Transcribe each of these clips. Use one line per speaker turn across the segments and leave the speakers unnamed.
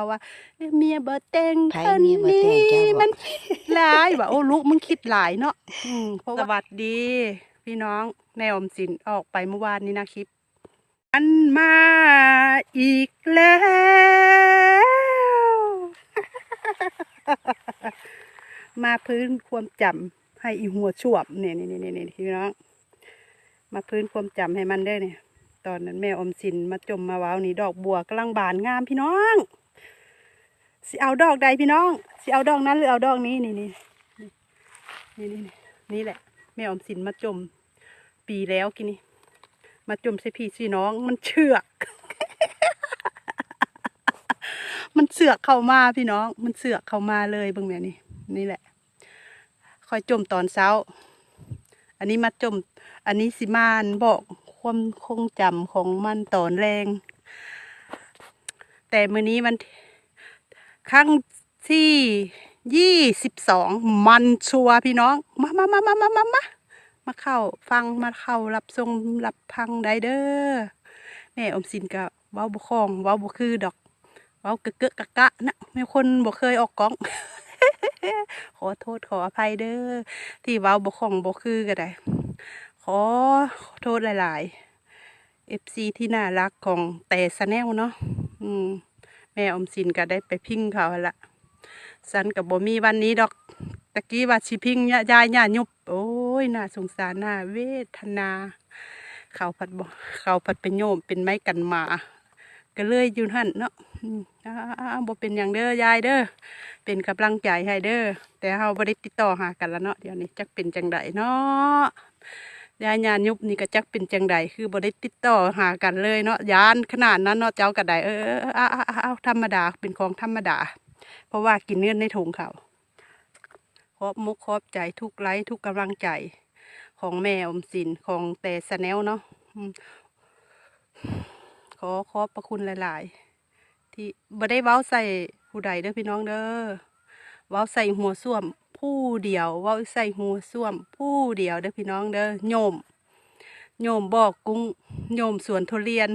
เขาว่าเอ้ยเมียบ่แต่ง
ไผเมียบ่แต่งเจ้าบ่
มันคิดหลายว่าโอ้ลูกมึงคิดหลายเนาะอืมเพราะว่าสวัสดี พี่น้องแนวอมสินออกไปเมื่อวานนี้นะคลิปอันมาอีกแล้วมาพื้นความจำให้อีหัวช่วมเนี่ยนี่นี่นี่พี่น้อง มาพื้นความจำให้มันได้อเนี่ย ตอนนั้นแม่อมสินมาจมมาว้าวนี่ดอกบัวกำลังบานงามพี่น้อง สิเอาดอกใดพี่น้องสิเอาดอกนั้นหรือเอาดอกนี้นี่นี่นี่นี่นี่นี่แหละแม่อมสินมาจม ปีแล้วกินนี่มาจมใส่พี่สีน้องมันเชือก มันเสือกเข้ามาพี่น้อง มันเสือกเข้ามาเลยเบิ่งแม่นี่นี่แหละค่อยจมตอนเช้า อันนี้มาจม อันนี้สิมานบอกความคงจำของมันตอนแรง แต่มื้อนี้มัน ครั้งที่ยี่สิบสองมันชัวพี่น้อง มามามามามามามามาเข้าฟังมาเข้ารับทรงรับพังได้เด้อแม่อมสินก็เว้าบุคองเว้าบุคือดอก เว้าเกะเกะกะกะนะแม่คนบ่เคยออกกล้อง ขอโทษขออภัยเด้อที่เว้าบ่คองบ่คือก็ได้ ขอโทษหลายๆ FC ที่น่ารักของแต่สแนลเนาะอืม แม่อมสินก็ได้ไปพิ้งเขาละสันกับบ่มีวันนี้ดอกตะกี้ว่าสิพิงยายายายุบโอ้ยน่าสงสารน่าเวทนา เขาผัดบ่เขาผัดเป็นโยมเป็นไม้กันหมาก็เลยอยู่หั่นเนาะอืมอ่าๆๆบ่เป็นอย่างเด้อยายเด้อเป็นกำลังใจให้เด้อแต่เฮาบ่ได้ติดต่อหากันแล้วเนาะเดี๋ยวนี้จักเป็นจังใดเนาะ ยายญาณยุบนี่ก็จักเป็นจังใดคือบ่ได้ติดต่อหากันเลยเนาะยานขนาดนั้นเนาะเจ้าก็ได้เออเออเอาเออธรรมดาเป็นของธรรมดา เพราะว่ากินเนื้อในถุงเขาขอบมุกขอบใจทุกไลค์ทุกกำลังใจของแม่อมสินของแต่สแนลเนาะขอขอบพระคุณหลาย ๆ ที่บ่ได้เว้าใส่ผู้ใดเด้อพี่น้องเด้อเว้าใส่หัวส้วม ผู้เดียวว้าใส่หัวส้วม ผู้เดียวเด้อพี่น้องเด้อโยม โยมบอกกุ้งโยมสวนทุเรียน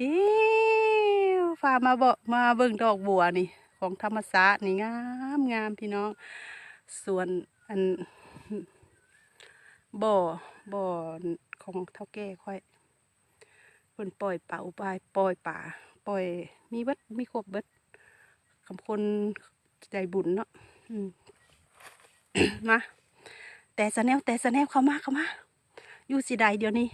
อิ้วฟ้ามาบอกมาเบิ่งดอกบัวนี่ ของธรรมศาสตร์นี่งามงามพี่น้องสวนอันบ่อบ่อของเท่าแก่ค่อยเพิ่นปล่อยป่าไปปล่อยป่าปล่อยมีเบิดมีครบเบิด คำคนใจบุญเนาะอืมมาแต่สะแนวแต่สะแนวเข้ามาเข้ามาอยู่สิใดเดี๋ยวนี้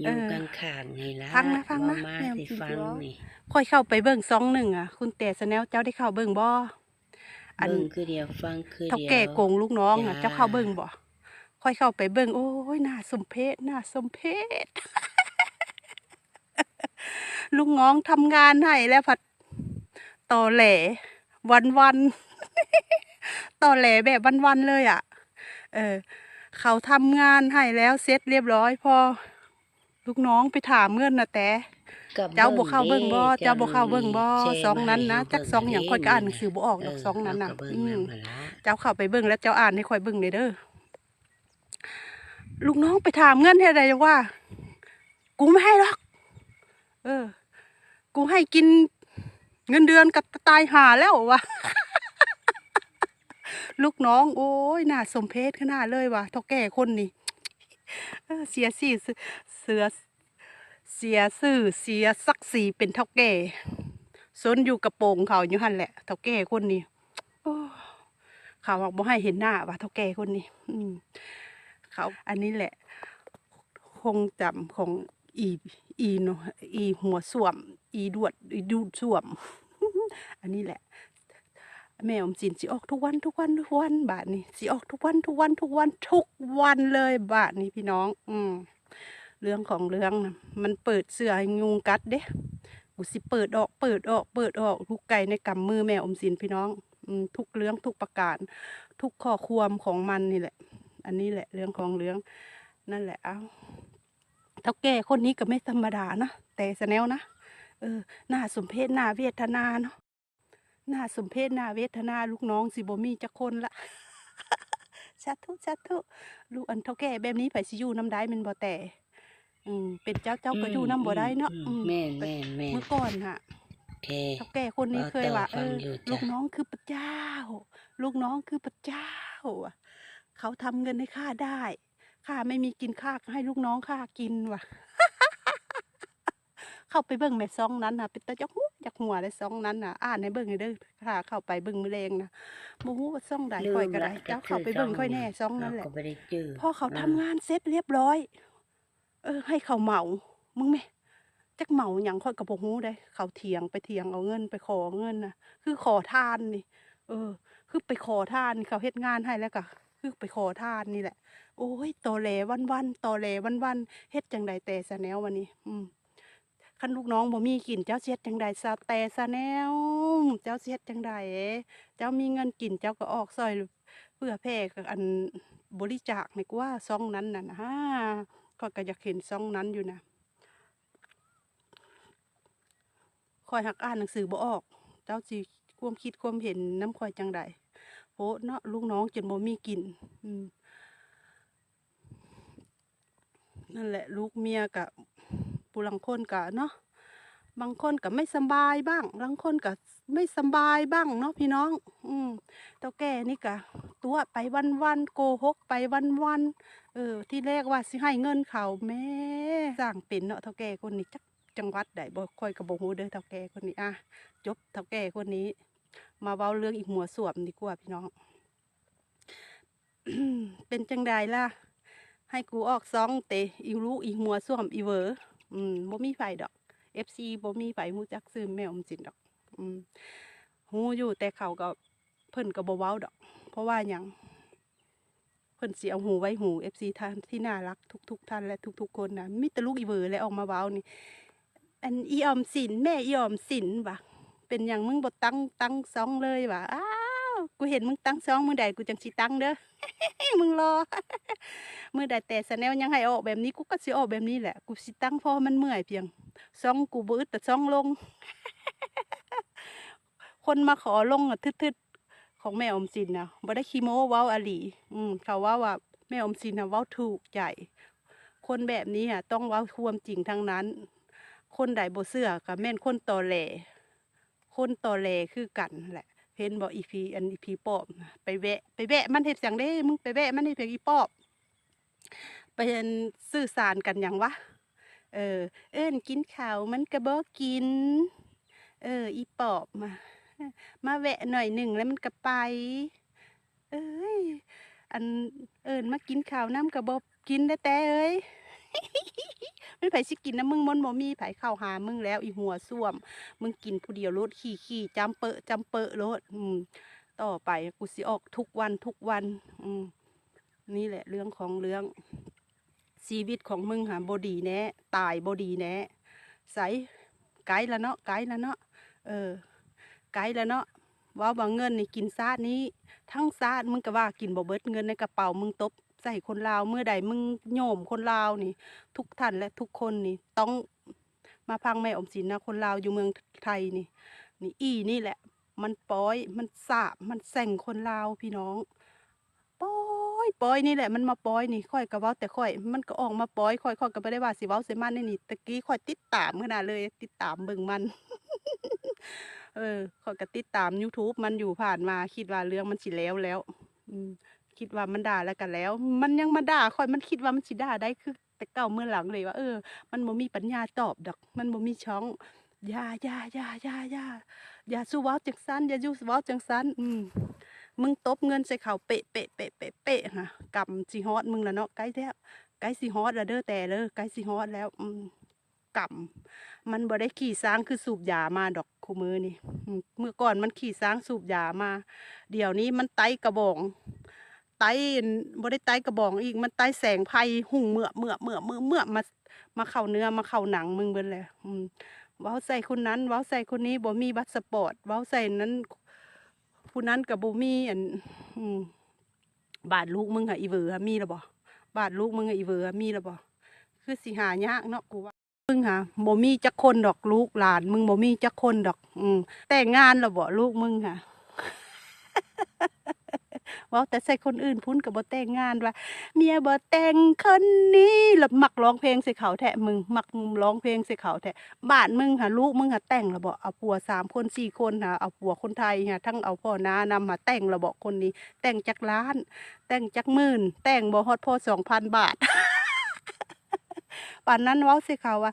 อยู่กลางขางๆนี่ล่ะ
ฟังนะฟังนะ
เว้ามา
แม่
สิ
สิ
ฟัง
ร้อง
นี่
ค่อยเข้าไปเบิ่งซองหนึ่งอะ คุณแต่สะแนวเจ้าได้เข้าเบิ่งบ่อัน
เบิ่งคือเดียวฟังคือ
เท่า
เดียว
แก่โกงลูกน้องอะ
จ้า
เจ้าเข้าเบิ่งบ่ค่อยเข้าไปเบิ่งโอ้ยน่าสมเพชน่าสมเพชลูกน้องทำงานให้แล้วผัด ต่อแหลวันวันๆต่อแหลแบบวันวันๆเลยอะ เออ เขาทำงานให้แล้วเสร็จเรียบร้อยพอลูกน้องไปถามเงินนะแต่
ก็
เจ้าบ่เข้าเบิ่งบ่
ด้
เจ้าบ่เข้าเบิ่งบ่
แชร์
ซองนั้นนะ
มาให้
จัก
เบิ่
ซองหยังค่อยก็อ่านหนังสือบ่ออกดอก
เซ
องนั้นน่ะ
เาก็เบิ่ง
อืม
นำหั่นล่ะ
เจ้าเข้าไปเบิ่งแล้วเจ้าอ่านให้ค่อยเบิ่งเลยเด้อลูกน้องไปถามเงินให้ได้ว่า กูไม่ให้หรอก เออ กูให้กิน เงินเดือนกับตายหาแล้ววะลูกน้อง โอ้ยน่าสมเพชขนาดเลยวะเท่าแก่คนนี่เสียสีเสือเสียสื่อเสียศักดิ์ศรีเป็นเท่าแก่ซนอยู่กระโปรงเขาอยู่หันแหละเท่าแก่คนนี้เขาบอกบ่ให้เห็นหน้าว่าเท่าแก่คนนี้ อืมเขาอันนี้แหละ คงจำของ อีอีเนาะอีหัวส่วม อีดวดอีดูดส่วม อันนี้แหละ แม่อมสินสิออกทุกวันทุกวันทุกวันบาทนี้สิออกทุกวันทุกวันทุกวันทุกวันเลยบาทนี้พี่น้อง อืมเรื่องของเรื่องนะมันเปิดเสื้อให้ยุงกัดเด้กูสิเปิดออกเปิดออกเปิดออกทุกไก่ในกำมือแม่อมสินพี่น้องอืมทุกเรื่องทุกประการ ทุกข้อความของมันนี่แหละ อันนี้แหละเรื่องของเรื่องนั่นแหละเอา เท่าแก่คนนี้ก็ไม่ธรรมดานะแต่สแนลนะเออหน้าสมเพชหน้าเวทนาเนาะหน้าสมเพชหน้าเวทนาลูกน้องสิบ่มีจักคนละชัดทุชัดทุลูกอันเท่าแก่แบบนี้ไผสิอยู่น้ำได้แมันบ่แต่อืมเป็นเจ้าเจ้าก็อยู่นํบ่ได้เนาะ
อืม
อืม
แม่นแม่นแม่น
เมื่อก่อนฮะ
โอเค
เฒ่าแก่คนนี้
ว่า
เคยว่า
ต่อฟั
เองอ
อยู่จ้ะ
ลูกน้องคือพระเจ้า ลูกน้องคือพระเจ้าอะเขาทำเงินให้ข้าได้ ข้าไม่มีกินข้าก็ให้ลูกน้องข้ากินว่ะ เข้าไปเบิ่งแม่ซองนั้นน่ะเป็นตาจักหูจักหัวเลยซองนั้นน่ะอ่านให้เบิ่งให้เด้อค่ะเข้าไปเบิ่งมื้อแรงนะบ่ฮู้ว่าซองใดค่อยก็ได้เจ้าเข้าไปเบิ่งค่อยแน่ซองนั้นแหละ
เราก็บ่ได้จื้อ
พอเขาทำงานเสร็จเรียบร้อย เออ ให้เขาเหมามึงไหมจักเหมาอย่างค่อยกับบ่ฮู้ได้ เขาเถียงไปเถียงเอาเงินไปขอเงินนะคือขอทานนี่ เออ คือไปขอทานนี่เขาเฮ็ดงานให้แล้วก็ คือไปขอทานนี่แหละ โอ้ยตอแหลวันวันๆตอแหลวันวันเฮ็ดจังใดแต่ซะแนววันนี้ อืมคันลูกน้องบ่มีกินเจ้าสิเฮ็ดจังใดซะแต่ซะแนว เจ้าสิเฮ็ดจังใดเจ้ามีเงินกินเจ้าก็ออกซอยเพื่อแพร่กับอันบริจาคนี่กว่าซองนั้นน่ะนะฮะข้อยก็อยากเห็นซองนั้นอยู่นะคอยหักอ่านหนังสือบ่ออก เจ้าสิความคิดความเห็นน้ำคอยจังใด โพะเนาะลูกน้องจนบ่มีกินนั่นแหละลูกเมียกับผู้ลังคนกะเนาะบางคนก็ไม่สบายบ้าง บางคนก็ไม่สบายบ้างเนาะพี่น้อง อืมเท่าแก่นี่กะตัวไปวันวันโกหกไปวันวันเออ ที่แรกว่าสิให้เงินเขาแม่สร้างเป็นเนาะเท่าแก่คนนี้จักจังหวัดใดบ่ค่อยกับบ่ฮู้เด้อเท่าแก่คนนี้อะจบเท่าแก่คนนี้ มาเว้าเรื่องอีกหัวสวมดีกว่าพี่น้อง เป็นจังใดล่ะ ให้กูออกซองเตะอีลูกอีหัวสวมอีเวอร์อืมบ่มีไฟดอก FC บ่มีไฟฮู้จักซื้อแม่อมสินดอก อืมฮู้อยู่แต่เขาก็เพิ่นก็บ่เว้าดอก เพราะว่าหยังเพิ่นสิเอาหูไว้หู FC ท่านที่น่ารักทุก ๆ ท่านและทุก ๆ คนนะมีแต่ลูกอีเวอร์และออกมาเว้านี่อันอีออมสินแม่อีออมสินว่ะ เป็นหยังมึงบ่ตั้งตั้งซองเลยว่ะอ้าวกูเห็นมึงตั้งซองมือใดกูจังสิตั้งเด้อมึงรอมือใดแต่สแนลยังให้ออกแบบนี้กูก็สิออกแบบนี้แหละกูสิตั้งเพราะมันเมื่อยเพียงซองกูบ่อึดแต่ซองลง คนมาขอลงอะทึดๆของแม่อมสินนะบ่ได้คีโมว้าอลีอืมเขาว่าว่าแม่อมสินนะว้าถูกใจคนแบบนี้อะต้องว้าความจริงทั้งนั้น คนใดบ่เชื่อก็แม่นคนตอแหล คนตอแลคือกันแหละเห็นบ่อีพีอันอีพีปอบไปแวะ ไปแวะมันเฮ็ดจังเด้มึงไปแวะมันเฮ็ดเพียงอีปอบไปอันสื่อสารกันหยังวะเออ เอิ้นกินข้าวมันก็บ่กิน เออ อีปอบมา มาแวะหน่อยหนึ่งแล้วมันก็ไป เอ้ยอันเอิญมากินข้าวน้ำกระบอกกินได้แต่เอ้ย ไม่ไผสิกินนะมึงมันบ่มีไผเข้าหามึงแล้ว อีหัวส้วม มึงกินผู้เดียวโลดขี่ขี่จำเปอะจำเปอะโลดอืม ต่อไปกูสิออกทุกวันทุกวัน อืม นี่แหละ เรื่องของเรื่อง ชีวิตของมึงหาบดีแน่ตายบดีแน่ใสไกลละเนาะไกลละเนาะเออ ไกลแล้วเนาะว่าว่าเงินนี่กินซาดนี้ ทั้งซาดมึงก็ว่ากินบ่เบิดเงินในกระเป๋ามึงตบ ใส่คนลาวเมื่อใดมึงโยมคนลาวนี่ ทุกท่านและทุกคนนี่ ต้องมาพังแม่อมสินนะคนลาวอยู่เมืองไทยนี่ นี่อีนี่แหละ มันป้อยมันสาบมันแส่งคนลาวพี่น้องป้อยป้อยนี่แหละมันมาป้อยนี่ค่อยก็เว้าแต่ค่อย มันก็ออกมาป้อยค่อยค่อยก็บ่ได้ว่าสิเว้าใส่มันนี่นี่ตะกี้ค่อยติดตามขนาดเลย ติดตามเบิ่งมัน เออข้อยก็ติดตาม YouTube มันอยู่ผ่านมาคิดว่าเรื่องมันสิแล้วแล้ว อืม คิดว่ามันด่าแล้วกันแล้ว มันยังมาด่าข้อยมันคิดว่ามันสิด่าได้คือ แต่เก่าเมื่อหลังเลยว่าเออ มันบ่มีปัญญาตอบดอก มันบ่มีช่องยายายายายายาสู้ว้าจังซั้นยายู่ว้าจังซั้นอืมมึงตบเงินใส่เขาเปะเปะเปะเปะเปะฮะกำสิฮอดมึงแล้วเนาะใกล้แล้วใกล้สิฮอดแล้วเด้อแต่เด้อใกล้สิฮอดแล้วอืมกำมันบ่ได้ขี่ช้างคือสูบยามาดอกคูมือนี่เมื่อก่อนมันขี่ช้างสูบยามา เดี๋ยวนี้มันไตกระบอง ต้บ่ได้ไต้กระบองอีกมันไต้แสงไฟหุ่งเมื่อเมื่อเมื่อเมื่อเมื่อมามาเข้าเนื้อมาเข้าหนังมึงเบิ่นแหละอืมเว้าใส่คนนั้น เว้าใส่คนนี้บ่มีบัตรสปอร์ตเว้าใส่นั้นผู้นั้นก็บ่มีอันบาทลูกมึงหะอีเวอร์มีแล้วบ่บาทลูกมึงหะอีเวอร์มีแล้วบ่คือสิหายากเนาะกูว่ามึงหะบ่มีจักคนดอกลูกหลาน มึงบ่มีจักคนดอก อืมแต่งงานแล้วบ่ลูกมึงค่ะ ว้าแต่ใส่คนอื่นพุ่นก็บ่แต่งงานว่า เมียบ่แต่งคนนี้แล้วมักร้องเพลงใส่เขาแท้มึงมักร้องเพลงใส่เขาแท้บ้านมึงหาลูกมึงหาแต่งแล้วบ่เอาผัวสามคนสี่คนหาเอาผัวคนไทยหาทั้งเอาพ่อน้านำหาแต่งแล้วบ่คนนี้ แต่งจักล้าน แต่งจักหมื่น แต่งบ่ฮอดพอ2,000บาทป่านนั้นว้าส่เขาว่า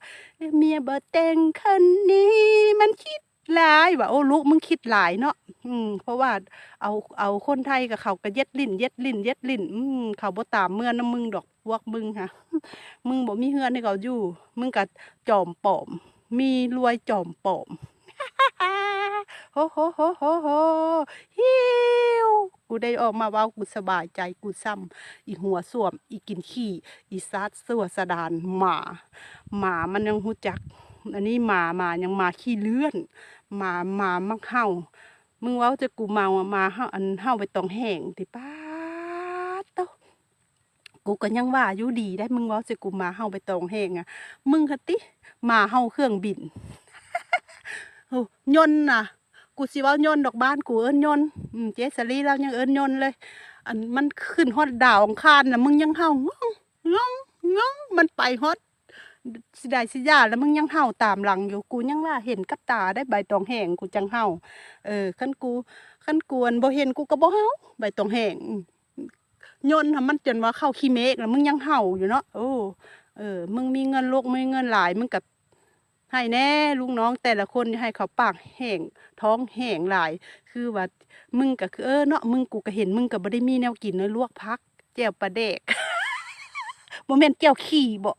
เมียบ่แต่งคนนี้มันคิด หลายว่าโอ้ลูกมึงคิดหลายเนาะอืม เพราะว่าเอาเอาคนไทยกับเขาก็เย็ดลิ้นเย็ดลิ้นเย็ดลิ้น อืมเขาบ่ตามเมื่อน้ำมึงดอกพวกมึงค่ะมึงบ่มีเฮือนให้เขาอยู่ มึงก็จอมปอม มีรวยจอมปอมโฮโฮโฮโฮโฮฮิวกูได้ออกมาว้ากูสบายใจกูซ้ำอีหัวส้วม อีกินขี้ อีซัดสัวสะดานหมา หมามันยังหูจัก อันนี้หมาหมายังมาขี้เลื่อนหมาหมามักเห่ามึงว้าจะกูเมามาเห่าอันเห่าไปตองแห้งติป้าเต้ากูก็ยังว่าอยู่ดีได้มึงว้าจะกูมาเห่าไปตองแห้งอะ มึงคติหมาเห่าเครื่องบินโอ้ยนน่ะ กูสิว้ายนดอกบ้านกูเอิ้นยนอืมเจสลีเรายังเอิ้นยนเลย อันมันขึ้นฮอดดาวองคารน่ะมึงยังเห่างงงงงงมันไปฮอด สิได้สิยาแล้วมึงยังเห่าตามหลังอยู่กูยังว่าเห็นกับตาได้ใบตองแห้งกูจังเห่าเออคันกูคันกวนบ่เห็นกูก็บ่เห่าใบตองแห้งยนต์น่ะมันจนว่าเข้าขี้เมฆแล้วมึงยังเห่าอยู่เนาะโอ้เออ มึงมีเงินลูกมีเงินหลายมึงกับให้แน่ลูกน้องแต่ละคนให้เขาปากแห้งท้องแห้งหลาย คือว่ามึงก็คือเออเนาะมึงกูก็เห็นมึงก็บ่ได้มีแนวกินเลยลวกพักแจ่วปลาแดก บ่แม่นแก้วขี้บ่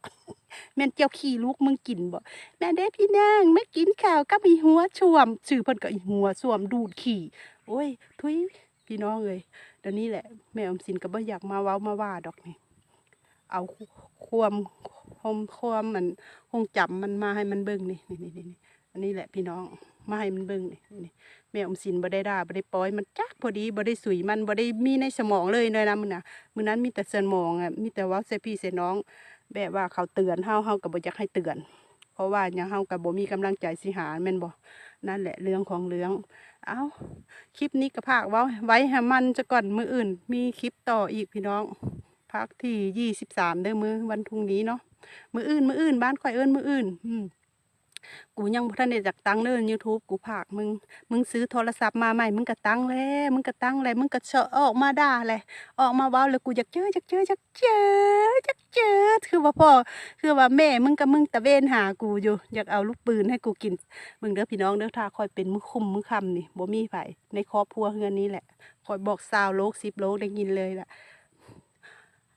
แม่นเจียวขี้ลูกมึงกินบ่แม่เด้พี่นางไม่กินข้าวกับอีหัวช่วมชื่อเพิ่นก็อีหัวช่วมดูดขี้โอ้ย ทุยพี่น้องเอ้ยเดี๋ยวนี้แหละแม่อมสินก็บ่อยากมาเว้ามาว่าดอกนี่เอาความความความมันคงจำมันมาให้มันเบิ่งนี่นี่นี่นี่อันนี้แหละพี่น้องมาให้มันเบิ่งนี่นี่ แม่อมสินบ่ได้ด่าบ่ได้ปล่อยมันจักพอดีบ่ได้สุยมันบ่ได้มีในสมองเลยเลยนะมื้อน่ะมื้อนั้นมีแต่เสมองอะมีแต่ว่าใส่พี่ใส่น้อง แบบว่าเขาเตือนเฮาเฮาก็บ่อยากให้เตือน เพราะว่าอย่างเฮาก็บ่มีกำลังใจสิหาแม่นบ่นั่นแหละเรื่องของเรื่องเอ้าคลิปนี้ก็พากเว้าไว้ให้มันจะก่อนมื้ออื่น มีคลิปต่ออีกพี่น้องภาคที่ยี่สิบสามเด้อมือวันพรุ่งนี้เนาะมืออื่นมืออื่นบ้านข่อยเอิ้นมืออื่น อืม กูยังบ่ทันได้จักตังเนอ YouTube กูพากมึง มึงซื้อโทรศัพท์มาใหม่ มึงก็ตั้งแล้วมึงก็ตั้งแล้วมึงก็เชาะออกมาด่าเลยออกมาเว้าแล้วกูอยากเจออยากเจออยากเจออยากเจอ คือว่าพ่อ คือว่าแม่มึงกับมึงตะเวนหากูอยู่ อยากเอาลูกปืนให้กูกิน มึงเด้อพี่น้องเด้อถ้าคอยเป็นมือคุมมือคำนี่บ่มีไผในครอบครัวเฮือนนี้แหละคอยบอกซาวโลกสิบโลกได้ยินเลยล่ะ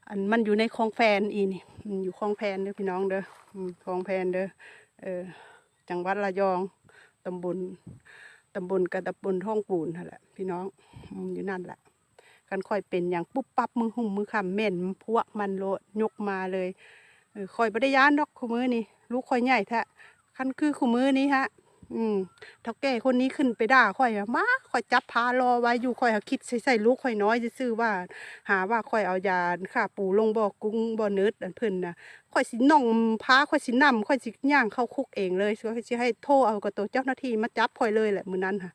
อันมันอยู่ในคลองแฟนอีนี่มันอยู่คลองแพนเด้อพี่น้องเด้อคลองแพนเด้อเออ จังหวัดระยองตำบลตำบลกระตำบลท่องปูนนั่นแหละพี่น้องอยู่นั่นแหละกันค่อยเป็นอย่างปุ๊บปั๊บมือหุ่มมือคำเม่นพวกมันโลดยกมาเลยค่อยบริยานดอกคู่มือนี่ลูกค่อยใหญ่แท้คันคือคู่มือนี้ฮะ อืมเท่าแก่คนนี้ขึ้นไปด่าข่อยอะมาข่อยจับพารอไว้อยู่ข่อยหาคิดใส่ใส่ลูกข่อยน้อยจะซื่อว่า หาว่าข่อยเอายาค่าปูลงบ่อกุ้งบ่อเนิดอันเพิ่นนะข่อยสิน่องพาข่อยสินำข่อยสิย่างเข้าคุกเองเลยข่อยสิให้โทรเอากับตัวเจ้าหน้าที่มาจับข่อยเลยแหละมือนั้นค่ะ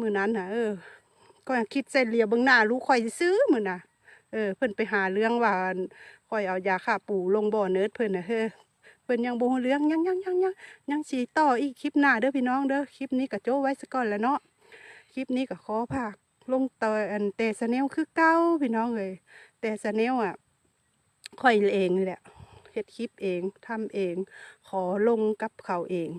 มือนั้นค่ะเออข่อยคิดใส่เหลียเบิ่งหน้าลูกข่อยจะซื้อมือน่ะเออ เพิ่นไปหาเรื่องว่าข่อยเอายาค่าปูลงบ่อเนิดเพิ่นนะเฮ้อ พิ่นยังบ่ฮู้เรื่องยังยังยังยังยังสีต่ออีกคลิปหน้าเด้อพี่น้องเด้อคลิปนี้ก็โจ้ไว้ซะก่อนแล้วเนาะคลิปนี้ก็ขอภาคลงต่ออันแต่สเนลคือเก้าพี่น้องเลยแต่สเนลอะค่อยเองนี่แหละเฮ็ดคลิปเองทำเอง ขอลงกับเขาเอง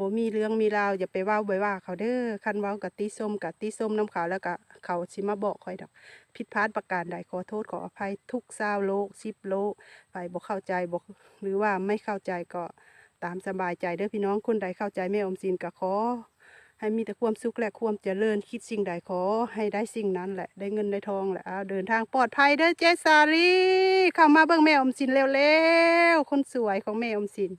บ่มีเรื่องมีราวอย่าไปว้าไปว่าเขาเด้อคันเว้ากับตีส้มกับตีส้มน้ำขาวแล้วก็เขาสิมาบอกคอยดอก ผิดพลาดประการใดขอโทษขออภัยทุกซาวโลกสิบโลกไปบ่เข้าใจบ่หรือว่าไม่เข้าใจก็ตามสบายใจเด้อพี่น้องคนใดเข้าใจแม่อมสินก็ขอให้มีแต่ความสุขและความเจริญคิดสิ่งใดขอให้ได้สิ่งนั้นแหละ ได้เงินได้ทองแหละเอาเดินทางปลอดภัยเด้อเจสารีเข้ามาเบิ่งแม่อมสินเร็วๆคนสวยของแม่อมสิน